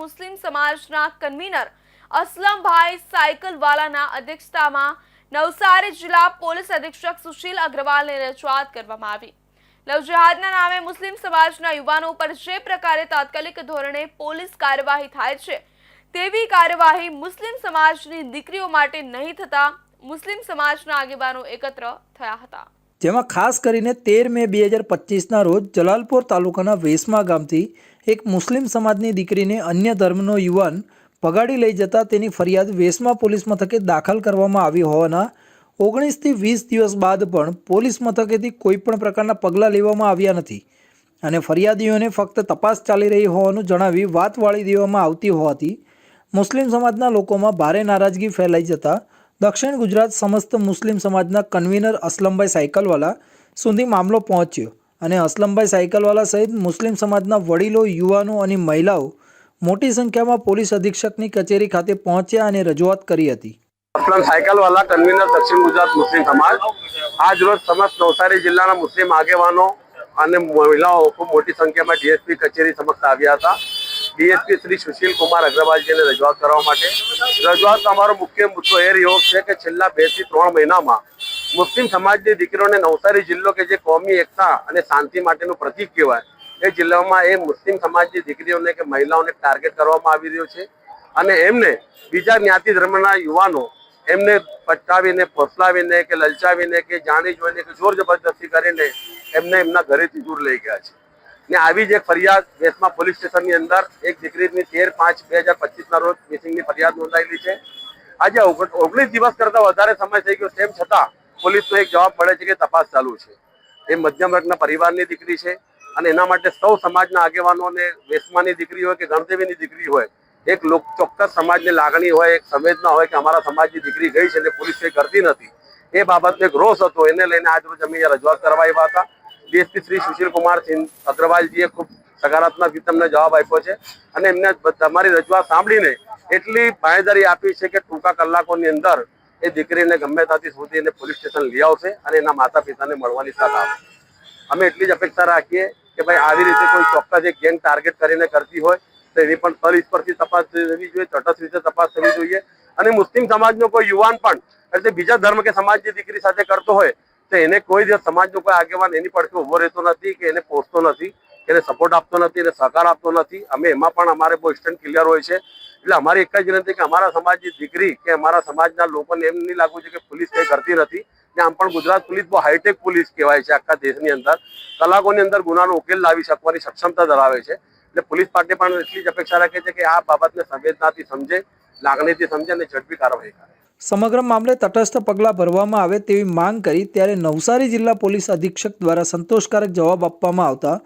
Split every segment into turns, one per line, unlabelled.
મુસ્લિમ સમાજના કન્વીનર અસલમભાઈ સાયકલવાલાના અધ્યક્ષતામાં નવસારી જિલ્લા પોલીસ અધિક્ષક સુશીલ અગ્રવાલને રજૂઆત કરવામાં આવી. લવજહાદના નામે મુસ્લિમ સમાજના યુવાનો પર જે પ્રકારે તાત્કાલિક ધોરણે પોલીસ કાર્યવાહી થાય છે, તેવી કાર્યવાહી મુસ્લિમ સમાજની દીકરીઓ માટે નહીં થતા મુસ્લિમ સમાજના આગેવાનો એકત્ર થયા હતા.
જેમાં ખાસ કરીને તેર મે બે હજાર પચીસના રોજ જલાલપોર તાલુકાના વેસમા ગામથી એક મુસ્લિમ સમાજની દીકરીને અન્ય ધર્મનો યુવાન પગાડી લઈ જતા તેની ફરિયાદ વેસમા પોલીસ મથકે દાખલ કરવામાં આવી હોવાના ઓગણીસથી વીસ દિવસ બાદ પણ પોલીસ મથકેથી કોઈપણ પ્રકારના પગલાં લેવામાં આવ્યા નથી અને ફરિયાદીઓને ફક્ત તપાસ ચાલી રહી હોવાનું જણાવી વાત વાળી દેવામાં આવતી હોવાથી મુસ્લિમ સમાજના લોકોમાં ભારે નારાજગી ફેલાઈ જતા દક્ષિણ ગુજરાત સમસ્ત મુસ્લિમ સમાજના કન્વીનર અસલમભાઈ સાયકલવાલા સુધી મામલો પહોંચ્યો. અને અસલમભાઈ સાયકલવાલા સહિત મુસ્લિમ સમાજના વડીલો, યુવાનો અને મહિલાઓ મોટી સંખ્યામાં પોલીસ અધિક્ષકની કચેરી ખાતે પહોંચ્યા અને રજૂઆત કરી હતી.
અસલમ સાયકલ કન્વીનર દક્ષિણ ગુજરાત મુસ્લિમ સમાજ. આજ રોજ સમસ્ત નવસારી જિલ્લાના મુસ્લિમ આગેવાનો અને મહિલાઓ ખૂબ મોટી સંખ્યામાં ડીએસપી કચેરી સમક્ષ આવ્યા હતા. ડીએસપી શ્રી સુશીલ કુમાર અગ્રવાલજીને રજૂઆત કરવા માટે. રજૂઆતનો અમારો મુખ્ય મુદ્દો એ રહ્યો છે કે છેલ્લા બેથી ત્રણ મહિનામાં મુસ્લિમ સમાજની દીકરીઓને નવસારી જિલ્લો કે જે કોમી એકતા અને શાંતિ માટેનું પ્રતીક કહેવાય, એ જિલ્લામાં એ મુસ્લિમ સમાજની દીકરીઓને કે મહિલાઓને ટાર્ગેટ કરવામાં આવી રહ્યો છે. અને એમને બીજા જ્ઞાતિ ધર્મના યુવાનો એમને પચાવીને ફોસલાવીને કે લલચાવીને કે જાણી જોઈને કે જોર જબરદસ્તી કરીને એમને એમના ઘરેથી દૂર લઈ ગયા છે. ને આવી જ એક ફરિયાદ દેશમાં પોલીસ સ્ટેશનની અંદર એક દીકરીની તેર પાંચ બે હજાર પચીસના રોજ મિસિંગની ફરિયાદ નોંધાયેલી છે. આજે ઓગ- ઓગણીસ દિવસ કરતાં વધારે સમય થઈ ગયો, તેમ છતાં પોલીસનો એક જવાબ મળે છે કે તપાસ ચાલુ છે. એ મધ્યમ વર્ગના પરિવારની દીકરી છે અને એના માટે સૌ સમાજના આગેવાનોને વેસમાની દીકરી હોય કે ગણદેવીની દીકરી હોય, એક લોક ચોક્કસ સમાજની લાગણી હોય, એક સંવેદના હોય કે અમારા સમાજની દીકરી ગઈ છે અને પોલીસ કંઈ કરતી નથી. એ બાબતનો એક રોષ હતો. એને લઈને આજ રોજ અમે રજૂઆત કરવા આવ્યા હતા. ડીએસપી શ્રી સુશીલકુમાર સિંહ અગ્રવાલજીએ ખૂબ સકારાત્મક રીતે અમને જવાબ આપ્યો છે અને એમને તમારી રજૂઆત સાંભળીને એટલી બાંયધરી આપી છે કે ટૂંકા કલાકોની અંદર એ દીકરીને ગમે ત્યાંથી સુધી એને પોલીસ સ્ટેશન લઈ આવશે અને એના માતા પિતાને મળવાની તક આવશે અમે એટલી જ અપેક્ષા રાખીએ કે ભાઈ આવી રીતે કોઈ ચોક્કસ એક ગેંગ ટાર્ગેટ કરીને કરતી હોય, તો એની પણ તલ પરથી તપાસ થવી જોઈએ, તટસ્થ રીતે તપાસ થવી જોઈએ. અને મુસ્લિમ સમાજનો કોઈ યુવાન પણ, એટલે બીજા ધર્મ કે સમાજની દીકરી સાથે કરતો હોય, તો એને કોઈ દિવસ સમાજનો કોઈ આગેવાન એની પડખે ઊભો રહેતો નથી કે એને પોષતો નથી એને સપોર્ટ આપતો નથી, એને સહકાર આપતો નથી. અમે એમાં પણ અમારે બહુ સ્ટેન્ડ ક્લિયર હોય છે. એટલે અમારી એક જ વિનંતી કે અમારા સમાજની દીકરી કે અમારા સમાજના લોકોને એમ નહીં લાગવું છે કે પોલીસ કંઈ કરતી નથી. ને આમ પણ ગુજરાત પોલીસ બહુ હાઈટેક પોલીસ કહેવાય છે આખા દેશની અંદર. કલાકોની અંદર ગુનાનો ઉકેલ લાવી શકવાની સક્ષમતા ધરાવે છે. એટલે પોલીસ પાર્ટી પણ એટલી જ અપેક્ષા રાખે છે કે આ બાબતને સંવેદનાથી સમજે, લાગણીથી સમજે અને ઝડપી કાર્યવાહી કરે.
સમગ્ર મામલે તટસ્થ પગલાં ભરવામાં આવે તેવી માંગ કરી ત્યારે નવસારી જિલ્લા પોલીસ અધિક્ષક દ્વારા સંતોષકારક જવાબ આપવામાં આવતા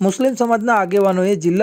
મુસ્લિમ સમાજના આગેવાનોએ જિલ્લા